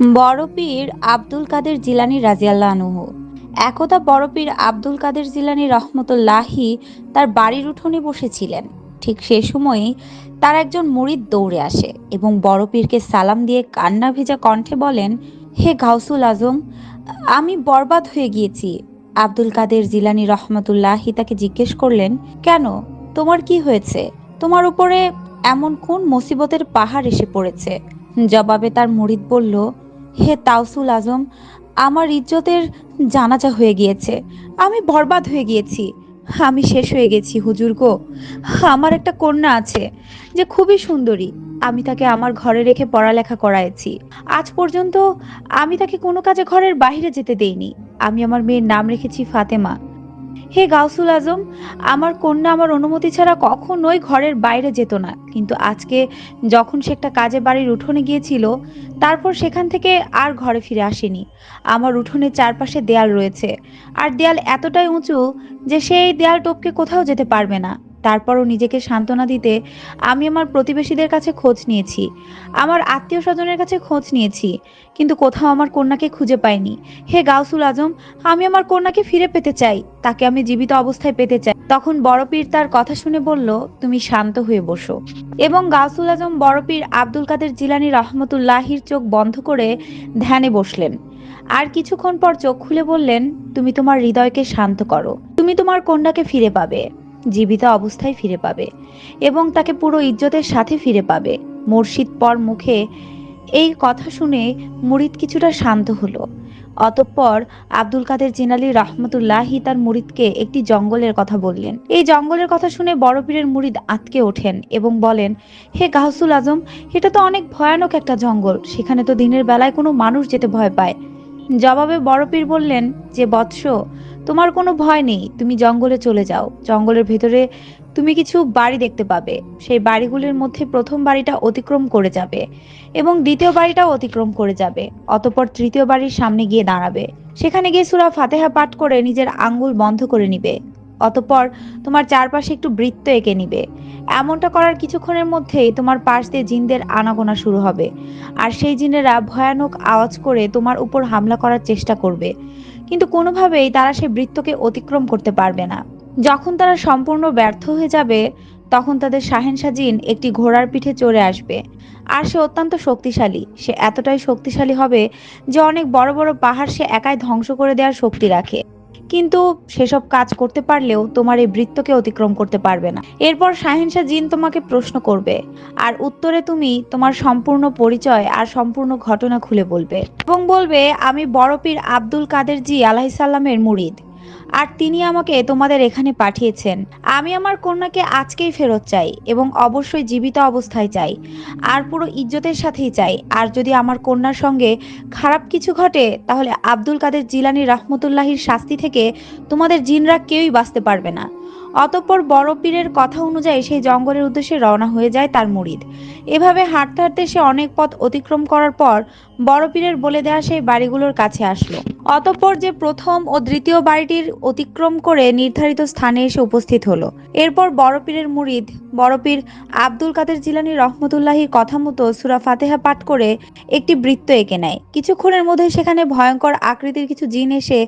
বড় পীর আব্দুল কাদের জিলানী রাজিয়াল্লাহ আনহু। একদা বড় পীর আব্দুল কাদের জিলানী রহমতুল্লাহি তার বাড়ির উঠোনে বসেছিলেন। ঠিক সে সময়ই তার একজন মুরিদ দৌড়ে আসে এবং বড় পীরকে সালাম দিয়ে কান্না ভেজা কণ্ঠে বলেন, হে গাউসুল আজম, আমি বরবাদ হয়ে গিয়েছি। আব্দুল কাদের জিলানী রহমতুল্লাহি তাকে জিজ্ঞেস করলেন, কেন? তোমার কি হয়েছে? তোমার উপরে এমন কোন মুসিবতের পাহাড় এসে পড়েছে? জবাবে তার মুরিদ বলল হে তাওসুল আজম, আমার ইজ্জতের জানাজা হয়ে গিয়েছে। আমি বরবাদ হয়ে গিয়েছি। আমি শেষ হয়ে গেছি, হুজুর গো। আমার একটা কন্যা আছে যে খুবই সুন্দরী। আমি তাকে আমার ঘরে রেখে পড়ালেখা করাইছি আজ পর্যন্ত আমি তাকে কোনো কাজে ঘরের বাহিরে যেতে দেইনি। আমি আমার মেয়ের নাম রেখেছি ফাতেমা। হে গাউসুল আজম, আমার কন্যা আমার অনুমতি ছাড়া কখনোই ঘরের বাইরে যেত না। কিন্তু আজকে যখন সে একটা কাজে বাড়ির উঠোনে গিয়েছিল, তারপর সেখান থেকে আর ঘরে ফিরে আসেনি। আমার উঠোনের চারপাশে দেয়াল রয়েছে। আর দেয়াল এতটাই উঁচু যে সেই দেয়াল টপকে কোথাও যেতে পারবে না। তারপরও নিজেকে সান্ত্বনা দিতে আমি আমার প্রতিবেশীদের কাছে খোঁজ নিয়েছি। আমার আত্মীয় স্বজনের কাছে খোঁজ নিয়েছি, কিন্তু কোথাও আমার কন্যাকে খুঁজে পাইনি। হে গাউসুল আজম, আমি আমার কন্যাকে ফিরে পেতে চাই, তাকে আমি জীবিত অবস্থায় পেতে চাই। তখন বড় পীর তার কথা শুনে বলল, তুমি শান্ত হয়ে বসো। এবং গাউসুল আজম বড় পীর আব্দুল কাদের জিলানি রহমতুল্লাহির চোখ বন্ধ করে ধ্যানে বসলেন। আর কিছুক্ষণ পর চোখ খুলে বললেন, তুমি তোমার হৃদয়কে শান্ত করো। তুমি তোমার কন্যাকে ফিরে পাবে। জীবিত অবস্থায় ফিরে পাবে এবং তাকে পুরো ইজ্জতের সাথে ফিরে পাবে। মুর্শিদ পর মুখে এই কথা শুনে মুরিদ কিছুটা শান্ত হলো। অতঃপর আব্দুল কাদের জিনালি রহমতুল্লাহি তার মুরিদকে একটি জঙ্গলের কথা বললেন। এই জঙ্গলের কথা শুনে বড় পীরের মুরিদ আতকে ওঠেন এবং বলেন, হে গাহসুল আজম, এটা তো অনেক ভয়ানক একটা জঙ্গল। সেখানে তো দিনের বেলায় কোনো মানুষ যেতে ভয় পায়। জবাবে বড় পীর বললেন, যে বৎস তোমার কোনো ভয় নেই, তুমি জঙ্গলে চলে যাও। জঙ্গলের ভেতরে তুমি কিছু বাড়ি দেখতে পাবে। সেই বাড়িগুলির মধ্যে প্রথম বাড়িটা অতিক্রম করে যাবে এবং দ্বিতীয় বাড়িটাও অতিক্রম করে যাবে। অতপর তৃতীয় বাড়ির সামনে গিয়ে দাঁড়াবে। সেখানে গিয়ে সুরা ফাতেহা পাঠ করে নিজের আঙ্গুল বন্ধ করে নিবে। অতপর তোমার চারপাশে একটু বৃত্ত এঁকে নিবে। এমনটা করার কিছুক্ষণের মধ্যেই তোমার পাশ দিয়ে জিনদের আনাগোনা শুরু হবে। আর সেই জিনেরা ভয়ানক আওয়াজ করে তোমার উপর হামলা করার চেষ্টা করবে। কিন্তু কোনোভাবেই তারা সেই বৃত্তকে অতিক্রম করতে পারবে না। যখন তারা সম্পূর্ণ ব্যর্থ হয়ে যাবে, তখন তাদের শাহেন সাজিন একটি ঘোড়ার পিঠে চড়ে আসবে। আর সে অত্যন্ত শক্তিশালী। সে এতটাই শক্তিশালী হবে যে অনেক বড় বড় পাহাড় সে একাই ধ্বংস করে দেওয়ার শক্তি রাখে। কিন্তু সেসব কাজ করতে পারলেও তোমার এই বৃত্তকে অতিক্রম করতে পারবে না। এরপর শাহেনশা জিন তোমাকে প্রশ্ন করবে, আর উত্তরে তুমি তোমার সম্পূর্ণ পরিচয় আর সম্পূর্ণ ঘটনা খুলে বলবে এবং বলবে, আমি বড় পীর আব্দুল কাদের জি আলাহিসাল্লামের মুরিদ। আর তিনি আমাকে তোমাদের এখানে পাঠিয়েছেন। আমি আমার কন্যাকে আজকেই ফেরত চাই এবং অবশ্যই জীবিত অবস্থায় চাই। আর পুরো ইজ্জতের সাথেই চাই। আর যদি আমার কন্যার সঙ্গে খারাপ কিছু ঘটে, তাহলে আব্দুল কাদের জিলানি রহমতুল্লাহির শাস্তি থেকে তোমাদের জিনরা কেউই বাঁচতে পারবে না। অতঃপর বড় পীরের কথা অনুযায়ী সেই জঙ্গলের উদ্দেশ্যে রওনা হয়ে যায় তার মুরিদ। এভাবে হাঁটতে হাঁটতে সে অনেক পথ অতিক্রম করার পর বড় পীরের বলে দেওয়া সেই বাড়িগুলোর কাছে আসলো। অতঃপর যে প্রথম ও দ্বিতীয় বাড়িটির অতিক্রম করে নির্ধারিত স্থানে এসে উপস্থিত হলো। এরপর বড় পীরের মুরিদ, বড় পীর আব্দুল কাদের জিলানি রহমতুল্লাহির কথা মতো সুরা ফাতেহা পাঠ করে একটি বৃত্ত এঁকে নেয়। কিছুক্ষণের মধ্যে সেখানে ভয়ঙ্কর আকৃতির কিছু জিন এসে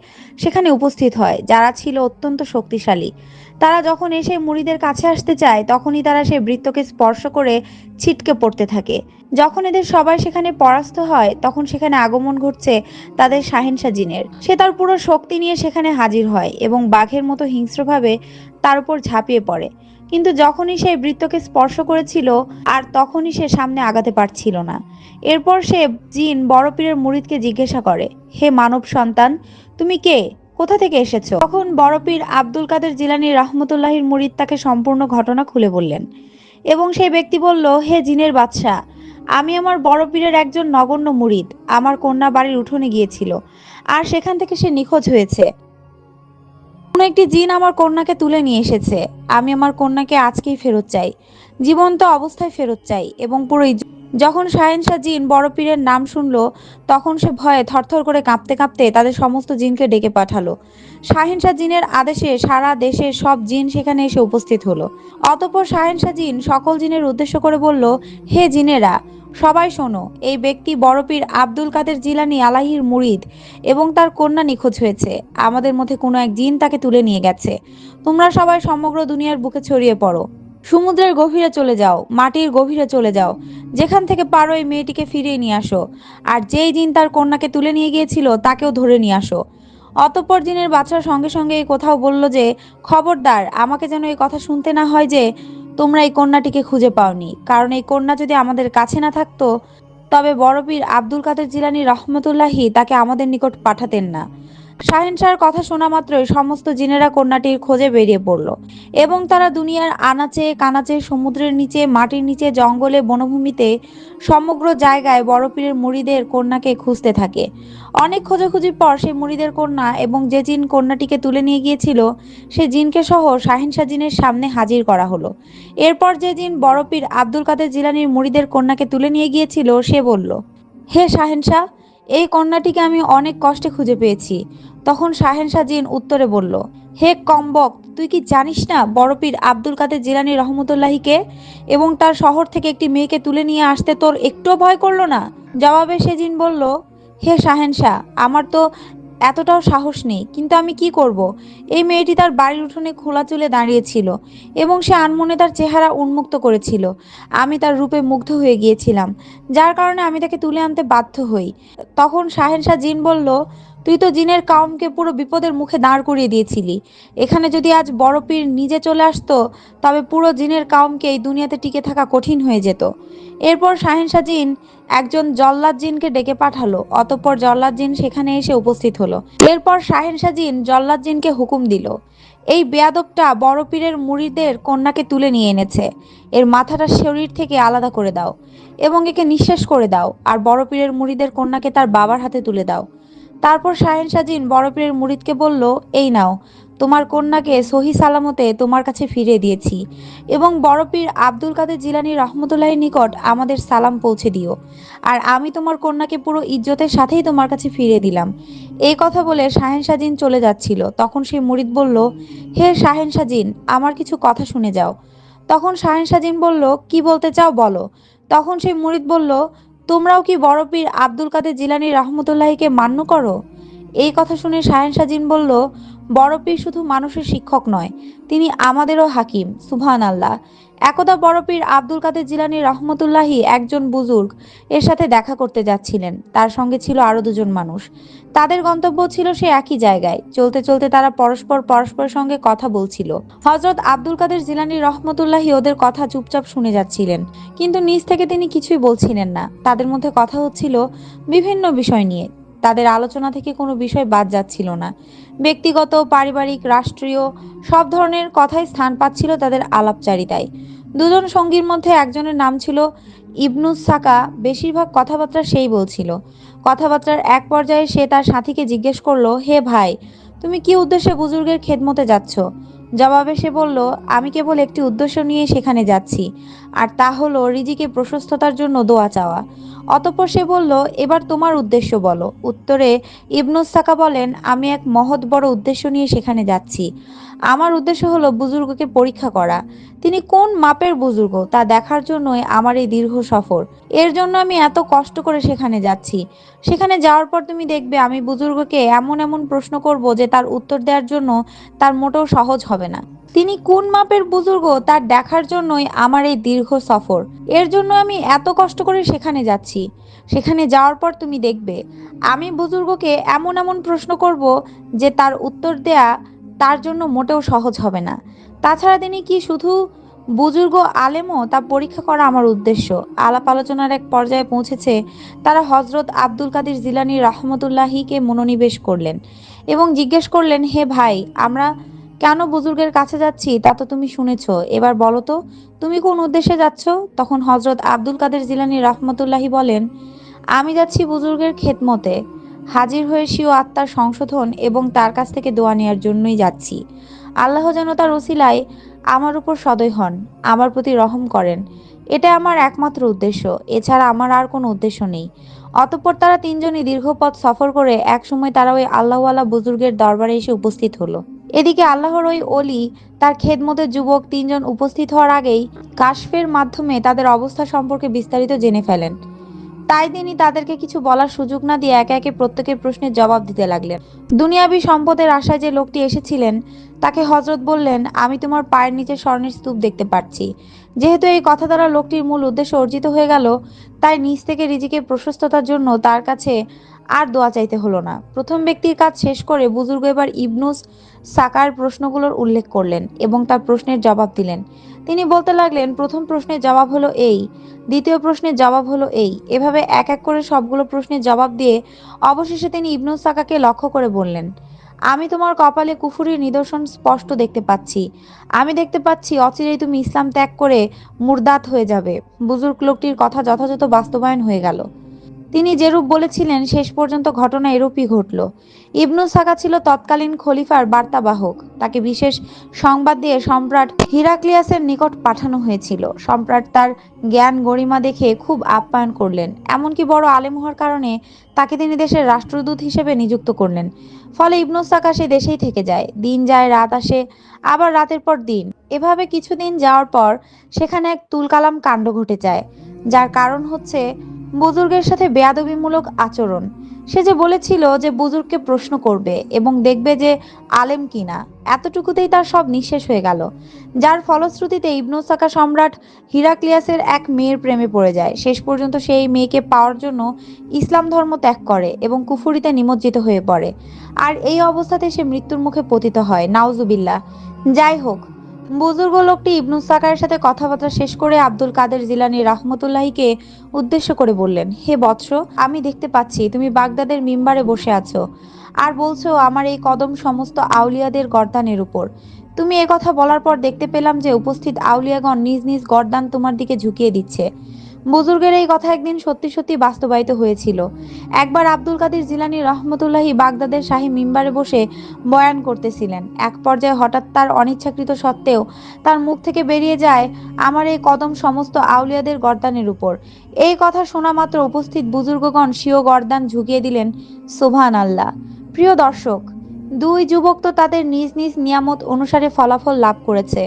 সেখানে উপস্থিত হয়, যারা ছিল অত্যন্ত শক্তিশালী। তারা যখন এসে মুড়িদের কাছে আসতে চায়, তখনই তারা সেই বৃত্তকে স্পর্শ করে ছিটকে পড়তে থাকে। যখন এদের সবাই সেখানে পরাস্ত হয়, তখন সেখানে আগমন ঘটছে তাদের শাহিনশা জিনের। সে তার পুরো শক্তি নিয়ে সেখানে হাজির হয় এবং বাঘের মতো হিংস্রভাবে তার উপর ঝাঁপিয়ে পড়ে। কিন্তু যখনই সেই বৃত্তকে স্পর্শ করেছিল, আর তখনই সে সামনে আগাতে পারছিল না। এরপর সে জিন বড় পীরের মুরিদকে জিজ্ঞাসা করে, হে মানব সন্তান, তুমি কে? কোথা থেকে এসেছ? তখন বড় পীর আব্দুল কাদের জিলানী রহমতুল্লাহির মুরিদ তাকে সম্পূর্ণ ঘটনা খুলে বললেন। এবং সেই ব্যক্তি বলল, হে জিনের বাদশাহ আমি আমার বড় পীরের একজন নগণ্য মুরিদ। আমার কন্যা বাড়ির উঠোনে গিয়েছিল, আর সেখান থেকে সে নিখোঁজ হয়েছে। কোনো একটি জিন আমার কন্যাকে তুলে নিয়ে এসেছে। আমি আমার কন্যাকে আজকেই ফেরত চাই। জীবন্ত অবস্থায় ফেরত চাই এবং পুরো যখন শাহেনশাহ জিন বড় পীরের নাম শুনলো, তখন সে ভয়ে থরথর করে কাঁপতে কাঁপতে তাদের সমস্ত জিনকে ডেকে পাঠালো। শাহেনশাহ জিনের আদেশে সারা দেশের সব জিন সেখানে এসে উপস্থিত হলো। অতঃপর শাহেনশাহ জিন সকল জিনের উদ্দেশ্য করে বলল, হে জিনেরা, সবাই শোনো, এই ব্যক্তি বড়পীর আব্দুল কাদের জিলানি আলাহির মুরিদ এবং তার কন্যা নিখোঁজ হয়েছে। আমাদের মধ্যে কোনো এক জিন তাকে তুলে নিয়ে গেছে। তোমরা সবাই সমগ্র দুনিয়ার বুকে ছড়িয়ে পড়ো। সমুদ্রের গভীরে চলে যাও, মাটির গভীরে চলে যাও। যেখান থেকে পারো এই মেয়েটিকে ফিরিয়ে নিয়ে আসো। আর যেই দিন তার কন্যাকে তুলে নিয়ে গিয়েছিল, তাকেও ধরে নিয়ে আসো। অতপর দিনের বাচ্চার সঙ্গে সঙ্গে এই কোথাও বলল যে, খবরদার, আমাকে যেন এই কথা শুনতে না হয় যে, তোমরা এই কন্যাটিকে খুঁজে পাওনি। কারণ এই কন্যা যদি আমাদের কাছে না থাকতো, তবে বড়পীর আব্দুল কাদের জিলানি রহমতুল্লাহি তাকে আমাদের নিকট পাঠাতেন না। শাহেনশাহর কথা শোনা মাত্রই সমস্ত জিনেরা কন্যাটির খোঁজে বেরিয়ে পড়ল এবং তারা দুনিয়ার আনাচে কানাচে সমুদ্রের নিচে, মাটির নিচে, জঙ্গলে, বনভূমিতে, সমগ্র জায়গায় বড়পীরের মুড়িদের কন্যাকে খুঁজতে থাকে। অনেক খোঁজাখুঁজির পর সেই মুড়িদের কন্যা এবং যে জিন কন্যাটিকে তুলে নিয়ে গিয়েছিল, সে জিনকে সহ শাহিনশাহ জিনের সামনে হাজির করা হলো। এরপর যে জিন বড়পীর আব্দুল কাদের জিলানির মুড়িদের কন্যাকে তুলে নিয়ে গিয়েছিল, সে বলল, হে শাহেনশাহ এই কন্যাটিকে আমি অনেক কষ্টে খুঁজে পেয়েছি। তখন শাহেন জিন উত্তরে বলল, হে কম্বক, তুই কি জানিস না বড়পীর আব্দুল কাদের জিলানি রহমতুল্লাহিকে এবং তার শহর থেকে একটি মেয়েকে তুলে নিয়ে আসতে তোর একটুও ভয় করল না? জবাবে সে জিন বলল, হে শাহেন আমার তো এতটাও সাহস নেই, কিন্তু আমি কি করব? এই মেয়েটি তার বাড়ির উঠোনে খোলা চুলে দাঁড়িয়েছিল এবং সে আনমনে তার চেহারা উন্মুক্ত করেছিল। আমি তার রূপে মুগ্ধ হয়ে গিয়েছিলাম, যার কারণে আমি তাকে তুলে আনতে বাধ্য হই। তখন শাহেনশাহ জিন বলল তুই তো জিনের কাউমকে পুরো বিপদের মুখে দাঁড় করিয়ে দিয়েছিলি। এখানে যদি আজ বড় পীর নিজে চলে আসতো, তবে পুরো জিনের কাউমকে এই দুনিয়াতে টিকে থাকা কঠিন হয়ে যেত। এরপর শাহিনশাহ জিন একজন জল্লাদ জিনকে ডেকে পাঠালো, অতঃপর জল্লাদ জিন সেখানে এসে উপস্থিত হলো। এরপর শাহিনশাহ জিন জল্লাদ জিনকে হুকুম দিল, এই বেয়াদবটা বড় পীরের মুড়িদের কন্যাকে তুলে নিয়ে এনেছে। এর মাথাটা শরীর থেকে আলাদা করে দাও এবং একে নিঃশেষ করে দাও, আর বড় পীরের মুড়িদের কন্যাকে তার বাবার হাতে তুলে দাও। তারপর শাহেন সাজিন বড় পীরের মুরিদকে বলল, এই নাও, তোমার কন্যাকে সহি সালামতে তোমার কাছে ফিরে দিয়েছি এবং বড় পীর আব্দুল কাদের জিলানি রহমতুল্লাহের নিকট আমাদের সালাম পৌঁছে দিও। আর আমি তোমার কন্যাকে পুরো ইজ্জতের সাথেই তোমার কাছে ফিরে দিলাম। এই কথা বলে শাহেন সাজিন চলে যাচ্ছিল। তখন সেই মুরিদ বলল, হে শাহেন সাজিন, আমার কিছু কথা শুনে যাও। তখন শাহেন সাজিন বলল, কি বলতে চাও বলো? তখন সেই মুরিদ বলল তোমরাও কি বড় পীর আব্দুল কাদের জিলানি রহমতুল্লাহিকে মান্য করো? এই কথা শুনে সায়েন সাজিন বলল, বড় পীর শুধু মানুষের শিক্ষক নয়, তিনি আমাদেরও হাকিম সুবহান আল্লাহ একদা বড় পীর আব্দুল কাদের জিলানি রহমতুল্লাহি একজন বুজুর্গ। এর সাথে দেখা করতে যাচ্ছিলেন। তার সঙ্গে ছিল আরও দুজন মানুষ। তাদের গন্তব্য ছিল সে একই জায়গায়। চলতে চলতে তারা পরস্পর পরস্পরের সঙ্গে কথা বলছিল। হজরত আব্দুল কাদের জিলানি রহমতুল্লাহি ওদের কথা চুপচাপ শুনে যাচ্ছিলেন। কিন্তু নিজ থেকে তিনি কিছুই বলছিলেন না। তাদের মধ্যে কথা হচ্ছিল বিভিন্ন বিষয় নিয়ে। তাদের আলোচনা থেকে কোনো বিষয় বাদ যাচ্ছিল না। ব্যক্তিগত, পারিবারিক, রাষ্ট্রীয় সব ধরনের কথাই স্থান পাচ্ছিল তাদের আলাপচারিতায়। দুজন সঙ্গীর মধ্যে একজনের নাম ছিল ইবনুস সাকা, বেশিরভাগ কথাবার্তা সেই বলছিল। কথাবার্তার এক পর্যায়ে সে তার সাথীকে জিজ্ঞেস করল, হে ভাই, তুমি কি উদ্দেশ্যে বুজুর্গের খেদমতে যাচ্ছ? জবাবে সে বলল, আমি কেবল একটি উদ্দেশ্য নিয়ে সেখানে যাচ্ছি। আর তা হলো রিজিকে প্রশস্ততার জন্য দোয়া চাওয়া। অতঃপর সে বলল, এবার তোমার উদ্দেশ্য বলো। উত্তরে, ইবনুস সাকা বলেন, আমি এক মহৎ বড় উদ্দেশ্য নিয়ে সেখানে যাচ্ছি। আমার উদ্দেশ্য হলো বুজুর্গকে পরীক্ষা করা। তিনি কোন মাপের বুজুর্গ? তা দেখার জন্যই আমার এই দীর্ঘ সফর। এর জন্য আমি এত কষ্ট করে সেখানে যাচ্ছি। সেখানে যাওয়ার পর তুমি দেখবে আমি বুজুর্গকে এমন এমন প্রশ্ন করব যে তার উত্তর দেওয়ার জন্য তার মোটেও সহজ হবে না। তিনি কোন মাপের বুজুর্গ তার দেখার জন্যই আমার এই দীর্ঘ সফর? এর জন্য আমি এত কষ্ট করে সেখানে যাচ্ছি। সেখানে যাওয়ার পর তুমি দেখবে। আমি বুজুর্গকে এমন এমন প্রশ্ন করব যে তার উত্তর দেয়া তার জন্য মোটেও সহজ হবে না। তাছাড়া তিনি কি শুধু বুজুর্গ আলেমও তা পরীক্ষা করা আমার উদ্দেশ্য? আলাপ আলোচনার এক পর্যায়ে পৌঁছেছে তারা হজরত আব্দুল কাদির জিলানি রহমতুল্লাহিকে মনোনিবেশ করলেন এবং জিজ্ঞেস করলেন, হে ভাই, আমরা কেন বুজুর্গের কাছে যাচ্ছি তা তো তুমি শুনেছ। এবার বলো তো, তুমি কোন উদ্দেশ্যে যাচ্ছ? তখন হজরত আব্দুল কাদের জিলানি রহমতুল্লাহি বলেন, আমি যাচ্ছি বুজুর্গের খেদমতে। হাজির হয়ে সিও আত্মার সংশোধন এবং তার কাছ থেকে দোয়া নেওয়ার জন্যই যাচ্ছি। আল্লাহ যেন তার ওসিলায় আমার উপর সদয় হন, আমার প্রতি রহম করেন। এটা আমার একমাত্র উদ্দেশ্য। এছাড়া আমার আর কোনো উদ্দেশ্য নেই। অতঃপর তারা তিনজনই দীর্ঘ পথ সফর করে একসময় তারা ওই আল্লাহওয়ালা বুজুর্গের দরবারে এসে উপস্থিত হলো। এদিকে আল্লাহর ওই অলি তার খেদমতের যুবক তিনজন উপস্থিত হওয়ার আগেই কাশফের মাধ্যমে তাদের অবস্থা সম্পর্কে বিস্তারিত জেনে ফেলেন। তাই তিনি তাদেরকে কিছু বলার সুযোগ না দিয়ে একে একে প্রত্যেকের প্রশ্নের জবাব দিতে লাগলেন। দুনিয়াবি সম্পদের আশায় যে লোকটি এসেছিলেন, তাকে হজরত বললেন, আমি তোমার পায়ের নিচে স্বর্ণের স্তূপ দেখতে পাচ্ছি। যেহেতু এই কথা দ্বারা লোকটির মূল উদ্দেশ্য অর্জিত হয়ে গেল, তাই নিজ থেকে রিজিকে প্রশস্ততার জন্য তার কাছে আর দোয়া চাইতে হলো না। প্রথম ব্যক্তির কাজ শেষ করে বুজুর্গ এবার ইবনুস সাকার প্রশ্নগুলোর উল্লেখ করলেন এবং তার প্রশ্নের জবাব দিলেন। তিনি বলতে লাগলেন, প্রথম প্রশ্নের জবাব হলো এই, দ্বিতীয় প্রশ্নের জবাব হলো এই। এভাবে এক এক করে সবগুলো প্রশ্নের জবাব দিয়ে অবশেষে তিনি ইবনুস সাকাকে লক্ষ্য করে বললেন, আমি তোমার কপালে কুফুরির নিদর্শন স্পষ্ট দেখতে পাচ্ছি। আমি দেখতে পাচ্ছি অচিরেই তুমি ইসলাম ত্যাগ করে মুরদাত হয়ে যাবে। বুজুর্গ লোকটির কথা যথাযথ বাস্তবায়ন হয়ে গেল। তিনি যেরূপ বলেছিলেন, শেষ পর্যন্ত ঘটনা এরূপই ঘটল। ইবনু সাকা ছিল তৎকালীন খলিফার বার্তাবাহক। তাকে বিশেষ সংবাদ দিয়ে সম্রাট হিরাক্লিয়াসের নিকট পাঠানো হয়েছিল। সম্রাট তার জ্ঞান গরিমা দেখে খুব আপ্যায়ন করলেন। এমনকি বড় আলেম হওয়ার কারণে তাকে তিনি দেশের রাষ্ট্রদূত হিসেবে নিযুক্ত করলেন। ফলে ইবনু সাকা সে দেশেই থেকে যায়। দিন যায়, রাত আসে, আবার রাতের পর দিন। এভাবে কিছুদিন যাওয়ার পর সেখানে এক তুলকালাম কাণ্ড ঘটে যায়। যার কারণ হচ্ছে বুজুর্গের সাথে বেয়াদবিমূলক আচরণ। সে যে বলেছিল যে বুজুর্গকে প্রশ্ন করবে এবং দেখবে যে আলেম কিনা, এতটুকুতেই তার সব নিঃশেষ হয়ে গেল। যার ফলশ্রুতিতে ইবনু সাকা সম্রাট হিরাক্লিয়াসের এক মেয়ের প্রেমে পড়ে যায়। শেষ পর্যন্ত সেই মেয়েকে পাওয়ার জন্য ইসলাম ধর্ম ত্যাগ করে এবং কুফুরিতে নিমজ্জিত হয়ে পড়ে। আর এই অবস্থাতে সে মৃত্যুর মুখে পতিত হয়, নাউজুবিল্লাহ। যাই হোক বুজুর্গ লোকটি ইবনু সাকারের সাথে কথাবার্তা শেষ করে আব্দুল কাদের জিলানি রাহমতুল্লাহিকে উদ্দেশ্য করে বললেন, হে বৎস, আমি দেখতে পাচ্ছি তুমি বাগদাদের মিম্বারে বসে আছো আর বলছো আমার এই কদম সমস্ত আউলিয়াদের গর্দানের উপর। তুমি কথা বলার পর দেখতে পেলাম যে উপস্থিত আউলিয়াগণ নিজ নিজ গর্দান তোমার দিকে ঝুঁকিয়ে দিচ্ছে। বুজুর্গের এই কথা একদিন সত্যি সত্যি বাস্তবায়িত হয়েছিল। একবার আব্দুল কাদের জিলানি রহমতুল্লাহি বাগদাদের শাহী মিম্বারে বসে বয়ান করতেছিলেন। এক পর্যায়ে হঠাৎ তার অনিচ্ছাকৃত সত্ত্বেও তার মুখ থেকে বেরিয়ে যায়, আমার এই কদম সমস্ত আউলিয়াদের গর্দানের উপর। এই কথা শোনা মাত্র উপস্থিত বুজুর্গগণ স্বীয় গর্দান ঝুঁকিয়ে দিলেন সোভান আল্লাহ প্রিয় দর্শক, দুই যুবক তো তাদের নিজ নিজ নিয়ামত অনুসারে ফলাফল লাভ করেছে।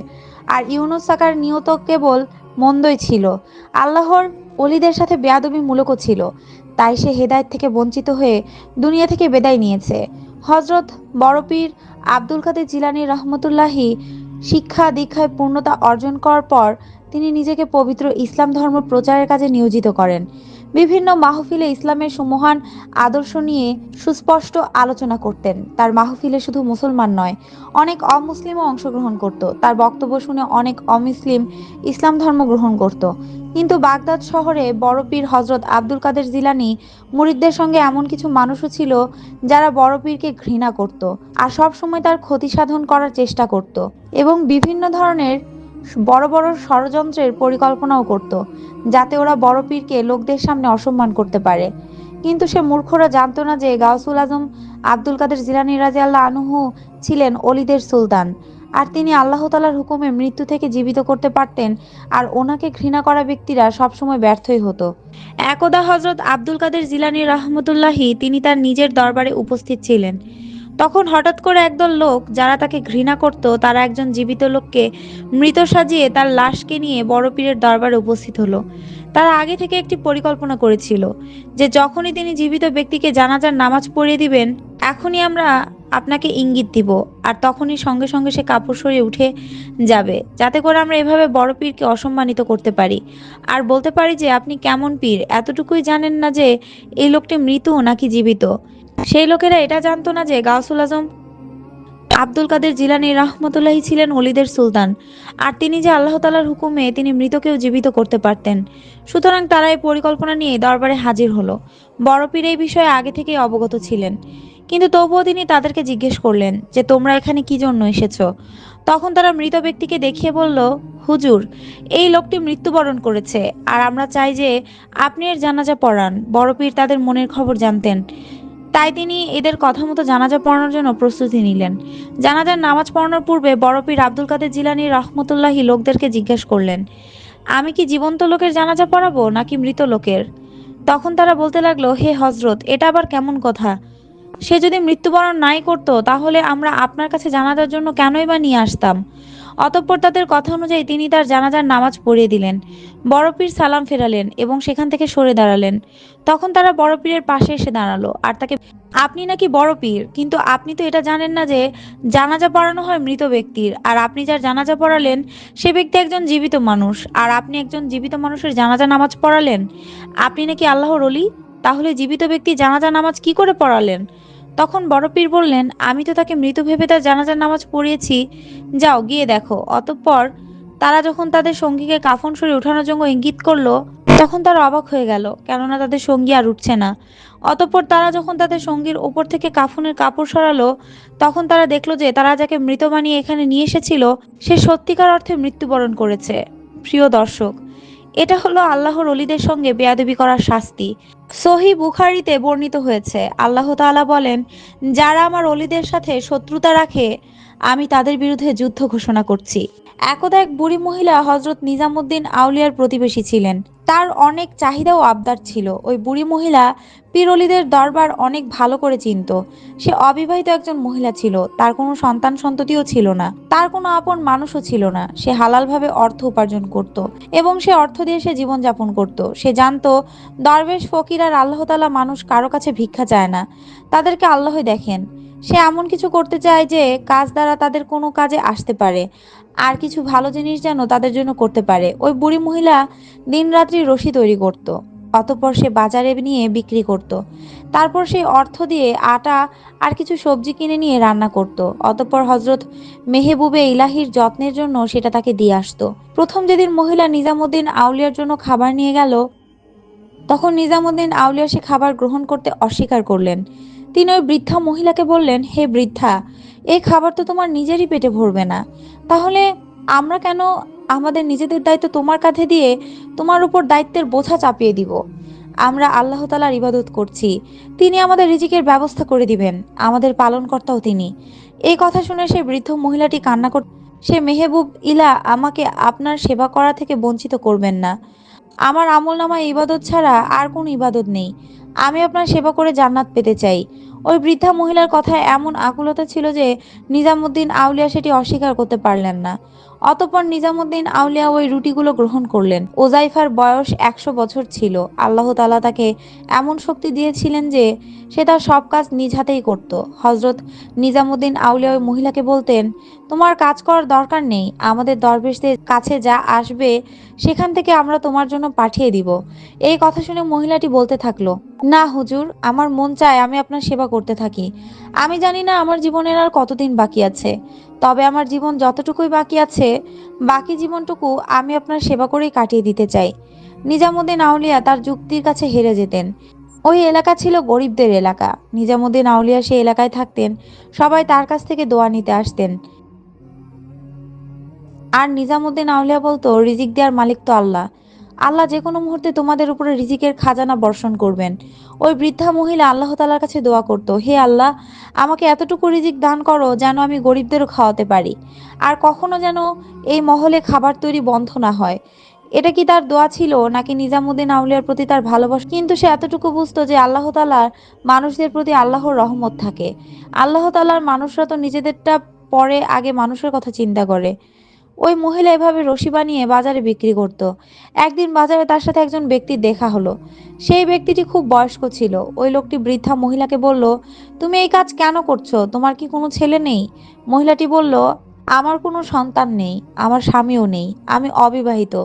আর ইউনুস সাকার নিয়ত কেবল মন্দই ছিল। আল্লাহর অলিদের সাথে বেয়াদবি মূলকও ছিল। তাই সে হেদায়ত থেকে বঞ্চিত হয়ে দুনিয়া থেকে বেদায় নিয়েছে। হজরত বড়পীর আব্দুল কাদের জিলানি রহমতুল্লাহি শিক্ষা দীক্ষায় পূর্ণতা অর্জন করার পর তিনি নিজেকে পবিত্র ইসলাম ধর্ম প্রচারের কাজে নিয়োজিত করেন। বিভিন্ন মাহফিলে ইসলামের সুমহান আদর্শ নিয়ে সুস্পষ্ট আলোচনা করতেন। তার মাহফিলে শুধু মুসলমান নয়, অনেক অমুসলিমও অংশগ্রহণ করত। তার বক্তব্য শুনে অনেক অমুসলিম ইসলাম ধর্ম গ্রহণ করত। কিন্তু বাগদাদ শহরে বড় পীর হজরত আব্দুল কাদের জিলানি মুরিদদের সঙ্গে এমন কিছু মানুষও ছিল যারা বড় পীরকে ঘৃণা করত আর সব সময় তার ক্ষতি সাধন করার চেষ্টা করত এবং বিভিন্ন ধরনের বড় বড় ষড়যন্ত্রের পরিকল্পনাও করত, যাতে ওরা বড় পীরকে লোকদের সামনে অসম্মান করতে পারে। কিন্তু সে মূর্খরা জানতো না যে গাউসুল আজম, আব্দুল কাদের জিলানি রাজে আল্লাহ আনুহু ছিলেন অলিদের সুলতান, আর তিনি আল্লাহ তালার হুকুমে মৃত্যু থেকে জীবিত করতে পারতেন, আর ওনাকে ঘৃণা করা ব্যক্তিরা সবসময় ব্যর্থই হতো। একদা হজরত আব্দুল কাদের জিলানি রহমতুল্লাহি, তিনি তার নিজের দরবারে উপস্থিত ছিলেন। তখন হঠাৎ করে একদল লোক যারা তাকে ঘৃণা করত, তারা একজন জীবিত লোককে মৃত সাজিয়ে তার লাশকে নিয়ে বড় পীরের দরবারে উপস্থিত হলো। তারা আগে থেকে একটি পরিকল্পনা করেছিল যে যখনই তিনি জীবিত ব্যক্তিকে জানাজার নামাজ পড়িয়ে দিবেন, এখনই আমরা আপনাকে ইঙ্গিত দিব আর তখনই সঙ্গে সঙ্গে সে কাপড় সরিয়ে উঠে যাবে, যাতে করে আমরা এভাবে বড় পীরকে অসম্মানিত করতে পারি। আর বলতে পারি যে আপনি কেমন পীর? এতটুকুই জানেন না যে এই লোকটি মৃত নাকি জীবিত। সেই লোকেরা এটা জানতো না যে গাউসুল আজম, আব্দুল কাদের জিলানি রহমতুল্লাহি ছিলেন অলিদের সুলতান। আর তিনি যে আল্লাহ তালার হুকুমে তিনি মৃতকেও জীবিত করতে পারতেন। সুতরাং তারা এই পরিকল্পনা নিয়ে দরবারে হাজির হলো। বড় পীর এই বিষয়ে আগে থেকেই অবগত ছিলেন। কিন্তু তবুও তিনি তাদেরকে জিজ্ঞেস করলেন যে, তোমরা এখানে কি জন্য এসেছ? তখন তারা মৃত ব্যক্তিকে দেখিয়ে বলল, হুজুর, এই লোকটি মৃত্যুবরণ করেছে। আর আমরা চাই যে আপনি এর জানাজা পড়ান। বড় পীর তাদের মনের খবর জানতেন। তাই তিনি এদের কথা মতো জানাজা পড়ানোর জন্য প্রস্তুতি নিলেন। জানাজার নামাজ পড়ানোর পূর্বে বড় পীর আব্দুল কাদের জিলানি রহমতুল্লাহি লোকদেরকে জিজ্ঞেস করলেন, আমি কি জীবন্ত লোকের জানাজা পড়াবো নাকি মৃত লোকের? তখন তারা বলতে লাগল, হে হজরত এটা আবার কেমন কথা? সে যদি মৃত্যুবরণ নাই করতো, তাহলে আমরা আপনার কাছে জানাজার জন্য কেনই বা নিয়ে আসতাম? অতঃপর তাদের কথা অনুযায়ী তিনি তার জানাজার নামাজ পড়িয়ে দিলেন। বড় পীর সালাম ফেরালেন এবং সেখান থেকে সরে দাঁড়ালেন। তখন তারা বড় পীরের পাশে এসে দাঁড়াল আর তাকে, আপনি নাকি বড় পীর কিন্তু আপনি তো এটা জানেন না যে জানাজা পড়ানো হয় মৃত ব্যক্তির। আর আপনি যার জানাজা পড়ালেন, সে ব্যক্তি একজন জীবিত মানুষ। আর আপনি একজন জীবিত মানুষের জানাজা নামাজ পড়ালেন? আপনি নাকি আল্লাহর অলি? তাহলে জীবিত ব্যক্তি জানাজা নামাজ কি করে পড়ালেন? তখন বড় পীর বললেন, আমি তো তাকে মৃত ভেবে তার জানাজার নামাজ পড়িয়েছি। যাও, গিয়ে দেখো। অতঃপর তারা যখন তাদের সঙ্গীকে কাফন সরে ওঠানোর জন্য ইঙ্গিত করল, তখন তারা অবাক হয়ে গেল, কেননা তাদের সঙ্গী আর উঠছে না। অতঃপর তারা যখন তাদের সঙ্গীর ওপর থেকে কাফনের কাপড় সরালো, তখন তারা দেখল যে তারা যাকে মৃত বানিয়ে এখানে নিয়ে এসেছিল, সে সত্যিকার অর্থে মৃত্যুবরণ করেছে। প্রিয় দর্শক এটা হলো আল্লাহর অলিদের সঙ্গে বেয়াদবি করার শাস্তি। সহি বুখারিতে বর্ণিত হয়েছে, আল্লাহ তাআলা বলেন, যারা আমার অলিদের সাথে শত্রুতা রাখে, আমি তাদের বিরুদ্ধে যুদ্ধ ঘোষণা করছি। একদা এক বুড়ি মহিলা হজরত নিজামুদ্দিন আউলিয়ার প্রতিবেশী ছিলেন। তার অনেক চাহিদা ও আবদার ছিল। ওই বুড়ি মহিলা পীরলিদের দরবার অনেক ভালো করে চিনত। সে অবিবাহিত একজন মহিলা ছিল, তার কোনো সন্তান সন্ততিও ছিল না। তার কোনো আপন মানুষও ছিল না। সে হালালভাবে অর্থ উপার্জন করত এবং সে অর্থ দিয়ে সে জীবনযাপন করত। সে জানতো, দরবেশ ফকির আর আল্লাহতালা মানুষ কারও কাছে ভিক্ষা চায় না। তাদেরকে আল্লাহই দেখেন। সে এমন কিছু করতে চায় যে, কাজ দ্বারা তাদের কোনো কাজে আসতে পারে। আর কিছু ভালো জিনিস যেন তাদের জন্য করতে পারে ওই বুড়ি মহিলা দিনরাত্রি রশি তৈরি করত। অতঃপর সে বাজারে নিয়ে বিক্রি করত। তারপর সেই অর্থ দিয়ে আটা আর কিছু সবজি কিনে নিয়ে রান্না করত। অতঃপর হজরত মেহেবুবে ইলাহির যত্নের জন্য সেটা তাকে দিয়ে আসতো প্রথম যেদিন মহিলা নিজামুদ্দিন আউলিয়ার জন্য খাবার নিয়ে গেল, তখন নিজামুদ্দিন আউলিয়া সে খাবার গ্রহণ করতে অস্বীকার করলেন তিনি ওই বৃদ্ধা মহিলাকে বললেন, হে বৃদ্ধা, এই খাবার তো তোমার নিজেরই পেটে ভরবে না তাহলে আমরা কেন আমাদের নিজেদের দায়িত্ব তোমার কাঁধে দিয়ে তোমার উপর দায়িত্বের বোঝা চাপিয়ে দিব? আমরা আল্লাহ তালার ইবাদত করছি। তিনি আমাদের রিজিকের ব্যবস্থা করে দিবেন। আমাদের পালনকর্তাও তিনি। এই কথা শুনে সে বৃদ্ধ মহিলাটি কান্না কর সে মেহেবুব ইলা আমাকে আপনার সেবা করা থেকে বঞ্চিত করবেন না। আমার আমল নামা ইবাদত ছাড়া আর কোন ইবাদত নেই। আমি আপনার সেবা করে জান্নাত পেতে চাই। ওই বৃদ্ধা মহিলার কথায় এমন আকুলতা ছিল যে নিজামুদ্দিন আউলিয়া সেটি অস্বীকার করতে পারলেন না। অতঃপর নিজামুদ্দিন আউলিয়া ওই রুটিগুলো গ্রহণ করলেন। ওজাইফার বয়স একশো বছর ছিল। আল্লাহ তালা তাকে এমন শক্তি দিয়েছিলেন যে, সে তার সব কাজ নিজ হাতেই করত। হজরত নিজামুদ্দিন আউলিয়া ওই মহিলাকে বলতেন, তোমার কাজ করার দরকার নেই। আমাদের দরবেশদের কাছে যা আসবে, সেখান থেকে আমরা তোমার জন্য পাঠিয়ে দিব। এই কথা শুনে মহিলাটি বলতে থাকল, না হুজুর, আমার মন চায় আমি আপনার সেবা করতে থাকি। আমি জানি না আমার জীবনের আর কতদিন বাকি আছে। তবে আমার জীবন যতটুকুই বাকি আছে, বাকি জীবনটুকু আমি আপনার সেবা করেই কাটিয়ে দিতে চাই। নিজামুদ্দিন আউলিয়া তার যুক্তির কাছে হেরে যেতেন। ওই এলাকা ছিল গরিবদের এলাকা। নিজামুদ্দিন আউলিয়া সেই এলাকায় থাকতেন, সবাই তার কাছ থেকে দোয়া নিতে আসতেন। আর নিজামুদ্দিন আউলিয়া বলতো, রিজিক দেওয়ার মালিক তো আল্লাহ। আল্লাহ যে কোনো মুহূর্তে তোমাদের উপরে রিজিকের খাজানা বর্ষণ করবেন। ওই বৃদ্ধা মহিলা আল্লাহ তালার কাছে দোয়া করত, হে আল্লাহ, আমাকে এতটুকু রিজিক দান করো যেন আমি গরিবদেরও খাওয়াতে পারি। আর কখনো যেন এই মহলে খাবার তৈরি বন্ধ না হয়। এটা কি তার দোয়া ছিল নাকি নিজামুদ্দিন আউলিয়ার প্রতি তার ভালোবাসা? কিন্তু সে এতটুকু বুঝতো যে আল্লাহ তালার মানুষদের প্রতি আল্লাহর রহমত থাকে। আল্লাহ তালার মানুষরা তো নিজেদেরটা পরে আগে মানুষের কথা চিন্তা করে। ওই মহিলা এভাবে রশি বানিয়ে বাজারে বিক্রি করত। একদিন বাজারে তার সাথে একজন ব্যক্তির দেখা হলো। সেই ব্যক্তিটি খুব বয়স্ক ছিল। ওই লোকটি বৃদ্ধা মহিলাকে বলল, তুমি এই কাজ কেন করছ? তোমার কি কোনো ছেলে নেই? মহিলাটি বলল, আমার কোনো সন্তান নেই, আমার স্বামীও নেই, আমি অবিবাহিত,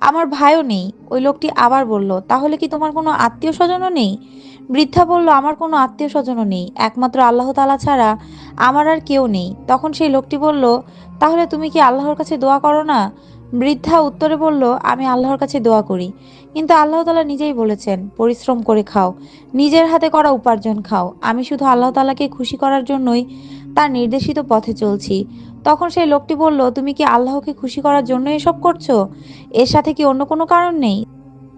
আমার ভাইও নেই। ওই লোকটি আবার বলল, তাহলে কি তোমার কোনো আত্মীয় স্বজনও নেই? বৃদ্ধা বলল, আমার কোনো আত্মীয় স্বজনও নেই। একমাত্র আল্লাহ তালা ছাড়া আমার আর কেউ নেই। তখন সেই লোকটি বলল, তাহলে তুমি কি আল্লাহর কাছে দোয়া করো না? বৃদ্ধা উত্তরে বলল, আমি আল্লাহর কাছে দোয়া করি। কিন্তু আল্লাহ তালা নিজেই বলেছেন, পরিশ্রম করে খাও। নিজের হাতে করা উপার্জন খাও। আমি শুধু আল্লাহ তালাকে খুশি করার জন্যই তার নির্দেশিত পথে চলছি। তখন সেই লোকটি বলল, তুমি কি আল্লাহকে খুশি করার জন্য এসব করছ? এর সাথে কি অন্য কোনো কারণ নেই?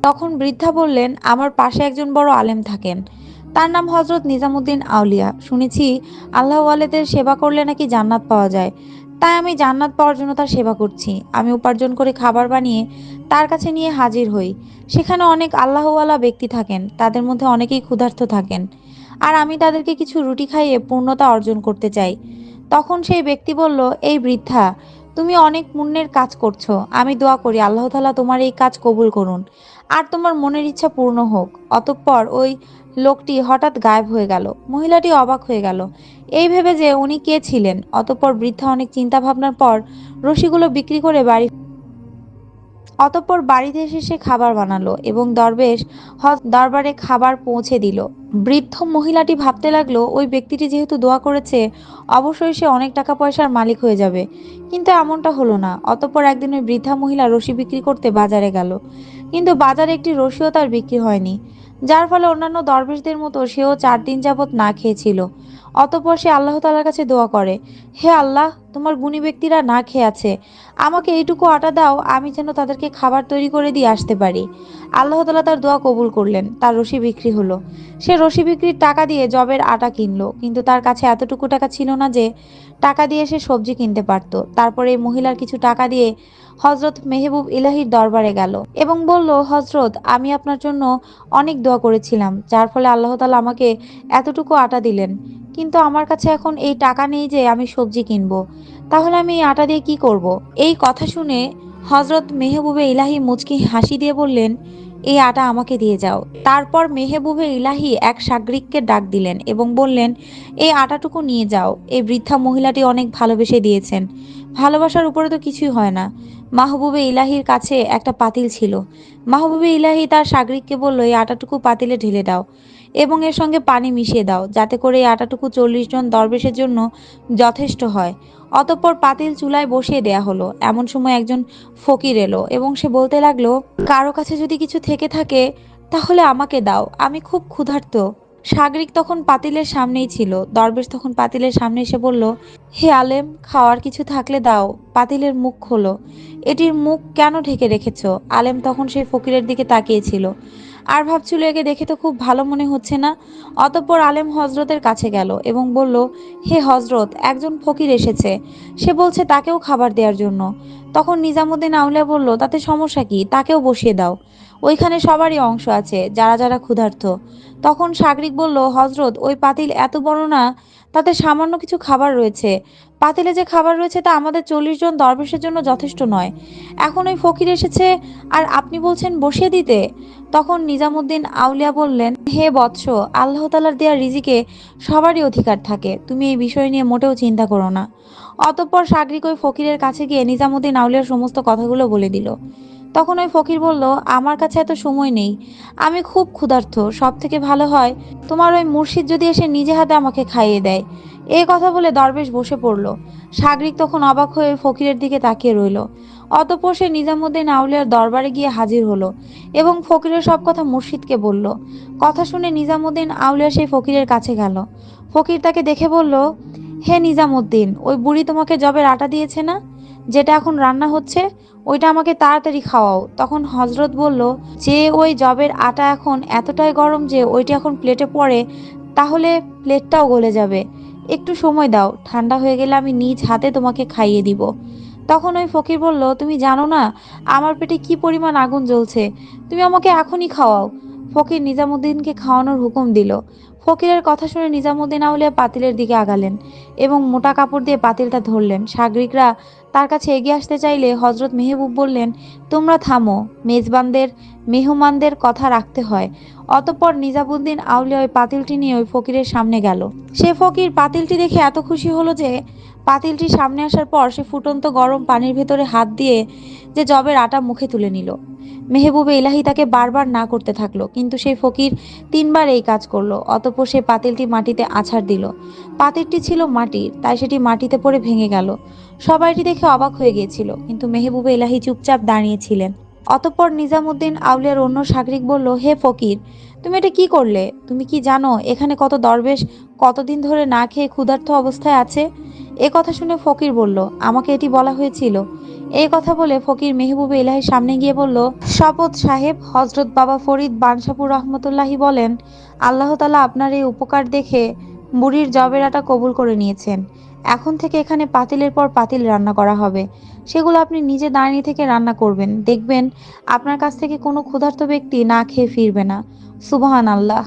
তখন বৃদ্ধা বললেন, আমার পাশে একজন বড় আলেম থাকেন। তার নাম হজরত নিজামুদ্দিন আউলিয়া। শুনেছি আল্লাহ আলেদের সেবা করলে নাকি জান্নাত পাওয়া যায়। তাই আমি জান্নাত পাওয়ার জন্য তার সেবা করছি। আমি উপার্জন করে খাবার বানিয়ে তার কাছে নিয়ে হাজির হই। সেখানে অনেক আল্লাহওয়ালা ব্যক্তি থাকেন, তাদের মধ্যে অনেকেই ক্ষুধার্ত থাকেন। আর আমি তাদেরকে কিছু রুটি খাইয়ে পূর্ণতা অর্জন করতে চাই। তখন সেই ব্যক্তি বলল, এই বৃদ্ধা, তুমি অনেক পুণ্যের কাজ করছ। আমি দোয়া করি, আল্লাহ তালা তোমার এই কাজ কবুল করুন। আর তোমার মনের ইচ্ছা পূর্ণ হোক। অতঃপর ওই লোকটি হঠাৎ গায়েব হয়ে গেল। মহিলাটি অবাক হয়ে গেল। এই ভেবে যে উনি কে ছিলেন? অতঃপর বৃদ্ধা অনেক চিন্তা ভাবনার পর রশিগুলো বিক্রি করে বাড়ি অতঃপর বাড়িতে এসে সে খাবার বানালো এবং দরবেশ হজ দরবারে খাবার পৌঁছে দিল। বৃদ্ধ মহিলাটি ভাবতে লাগল, ওই ব্যক্তিটি যেহেতু দোয়া করেছে, অবশ্যই সে অনেক টাকা পয়সার মালিক হয়ে যাবে। কিন্তু এমনটা হলো না। অতঃপর একদিন ওই বৃদ্ধা মহিলা রশি বিক্রি করতে বাজারে গেল। কিন্তু বাজারে একটি রশিও তার বিক্রি হয়নি। যার ফলে অন্যান্য দরবেশদের মতো সেও চার দিন যাবৎ না খেয়েছিল। অতঃপর সে আল্লাহ তালার কাছে দোয়া করে, হে আল্লাহ, তোমার গুণী ব্যক্তিরা না খেয়ে আছে। আমাকে এইটুকু আটা দাও, আমি যেন তাদেরকে খাবার তৈরি করে দিয়ে আসতে পারি। আল্লাহ তালা তার দোয়া কবুল করলেন, তার রশি বিক্রি হলো। সে রশি বিক্রির টাকা দিয়ে জবের আটা কিনলো, কিন্তু তার কাছে এতটুকু টাকা ছিল না যে, টাকা দিয়ে সে সবজি কিনতে পারত। তারপরে এই মহিলার কিছু টাকা দিয়ে হজরত মেহবুব ইলাহির দরবারে গেল এবং বলল হজরত আমি আপনার জন্য অনেক দোয়া করেছিলাম, যার ফলে আল্লাহ তালা আমাকে এতটুকু আটা দিলেন। কিন্তু আমার কাছে এখন এই টাকা নেই যে আমি সবজি কিনবো। তাহলে আমি এই আটা দিয়ে কি করব। এই কথা শুনে হজরত মেহবুবে ইলাহি মুচকি হাসি দিয়ে বললেন, এই আটা আমাকে দিয়ে যাও। তারপর মেহবুবে ইলাহি এক সাগরিককে ডাক দিলেন এবং বললেন, এই আটাটুকু নিয়ে যাও। এই বৃদ্ধা মহিলাটি অনেক ভালোবেসে দিয়েছেন। ভালোবাসার উপরে তো কিছুই হয় না। মাহবুবে ইলাহির কাছে একটা পাতিল ছিল। মাহবুবে ইলাহি তার সাগরিককে বলল, এই আটাটুকু পাতিলে ঢেলে দাও এবং এর সঙ্গে পানি মিশিয়ে দাও, যাতে করে এই আটাটুকু চল্লিশ জন দরবেশের জন্য যথেষ্ট হয়। অতঃপর পাতিল চুলায় বসিয়ে দেয়া হলো। এমন সময় একজন ফকির এলো এবং সে বলতে লাগল, কারও কাছে যদি কিছু থেকে থাকে, তাহলে আমাকে দাও, আমি খুব ক্ষুধার্ত। সাগরিক তখন পাতিলের সামনেই ছিল। দরবেশ তখন পাতিলের সামনে এসে বলল, হে আলেম, খাওয়ার কিছু থাকলে দাও পাতিলের মুখ খোলো। এটির মুখ কেন ঢেকে রেখেছ আলেম তখন সেই ফকিরের দিকে তাকিয়েছিল। আর ভাবছিল একে দেখে তো খুব ভালো মনে হচ্ছে না অতঃপর আলেম হজরতের কাছে গেল এবং বলল, হে হজরত একজন ফকির এসেছে। সে বলছে তাকেও খাবার দেওয়ার জন্য তখন নিজামুদ্দিন আউলিয়া বলল, তাতে সমস্যা কি? তাকেও বসিয়ে দাও। ওইখানে সবারই অংশ আছে, যারা যারা ক্ষুধার্ত। তখন সাগরিক বলল হজরত ওই পাতিল এত বড় না? তাতে সামান্য কিছু খাবার রয়েছে। পাতিলে যে খাবার রয়েছে তা আমাদের চল্লিশ জন দরবেশের জন্য যথেষ্ট নয়। এখন ওই ফকির এসেছে, আর আপনি বলছেন বসিয়ে দিতে? তখন নিজামুদ্দিন আউলিয়া বললেন, হে বৎস, আল্লাহ তালার দেওয়া রিজিকে সবারই অধিকার থাকে। তুমি এই বিষয় নিয়ে মোটেও চিন্তা করো না। অতঃপর সাগরিক ওই ফকিরের কাছে গিয়ে নিজামুদ্দিন আউলিয়ার সমস্ত কথাগুলো বলে দিল। তখন ওই ফকির বলল, আমার কাছে এত সময় নেই। আমি খুব ক্ষুধার্ত। সব থেকে ভালো হয়, তোমার ওই মুর্শিদ যদি এসে নিজে হাতে আমাকে খাইয়ে দেয়। এই কথা বলে দরবেশ বসে পড়ল। সাগরিক তখন অবাক হয়ে ফকিরের দিকে তাকিয়ে রইল। অতপর সে নিজামুদ্দিন আউলিয়ার দরবারে গিয়ে হাজির হলো এবং ফকিরের সব কথা মুর্শিদকে বলল। কথা শুনে নিজামুদ্দিন আউলিয়া সেই ফকিরের কাছে গেল। ফকির তাকে দেখে বলল, হে নিজামুদ্দিন, ওই বুড়ি তোমাকে জবের আটা দিয়েছে না, যেটা এখন রান্না হচ্ছে? ওইটা আমাকে তাড়াতাড়ি খাওয়াও। তখন হজরত বলল, যে ওই জবের আটা এখন এতটাই গরম যে ওইটা এখন প্লেটে পড়ে, তাহলে প্লেটটাও গলে যাবে। একটু সময় দাও, ঠান্ডা হয়ে গেলে আমি নিজ হাতে তোমাকে খাইয়ে দিব। তখন ওই ফকির বলল, তুমি জানো না, আমার পেটে কি পরিমাণ আগুন জ্বলছে? তুমি আমাকে এখনই খাওয়াও। ফকির নিজামুদ্দিনকে খাওয়ানোর হুকুম দিল। ফকিরের কথা শুনে নিজামুদ্দিন আউলিয়া পাতিলের দিকে আগালেন এবং মোটা কাপড় দিয়ে পাতিলটা ধরলেন। সাগরিকরা তার কাছে এগিয়ে আসতে চাইলে হজরত মেহবুব বললেন, তোমরা থামো, মেজবানদের, মেহমানদের কথা রাখতে হয়। অতঃপর নিজাবুদ্দিন আউলিয়া ওই পাতিলটি নিয়ে ওই ফকিরের সামনে গেল। সে ফকির পাতিলটি দেখে এত খুশি হলো যে পাতিলটি সামনে আসার পর সে ফুটন্ত গরম পানির ভেতরে হাত দিয়ে যে জবের আটা মুখে তুলে নিল। মেহবুবে ইলাহি তাকে বারবার না করতে থাকল, কিন্তু সেই ফকির তিনবার এই কাজ করল, অতঃপর সে পাতিলটি মাটিতে আছাড় দিল। পাতিলটি ছিল মাটির, তাই সেটি মাটিতে পড়ে ভেঙে গেল। সবাইটি দেখে অবাক হয়ে গিয়েছিল, কিন্তু মেহবুবে ইলাহি চুপচাপ দাঁড়িয়েছিলেন। অতঃপর নিজামুদ্দিন আউলিয়ার অন্য সাগরিক বলল, হে ফকির, তুমি এটা কি করলে? তুমি কি জানো এখানে কত দরবেশ কতদিন ধরে না খেয়ে ক্ষুধার্ত অবস্থায় আছে? এ কথা শুনে ফকির বলল, আমাকে এটি বলা হয়েছিল। এই কথা বলে ফকির মেহবুবে ইলাহির সামনে গিয়ে বলল, শপথ সাহেব, হজরত বাবা ফরিদ বানসাপুর রহমতুল্লাহি বলেন, আল্লাহ তালা আপনার এই উপকার দেখে বুড়ির জবেরাটা কবুল করে নিয়েছেন। এখন থেকে এখানে পাতিলের পর পাতিল রান্না করা হবে। সেগুলো আপনি নিজে দাঁড়িয়ে থেকে রান্না করবেন। দেখবেন আপনার কাছ থেকে কোনো ক্ষুধার্ত ব্যক্তি না খেয়ে ফিরবে না। সুবহান আল্লাহ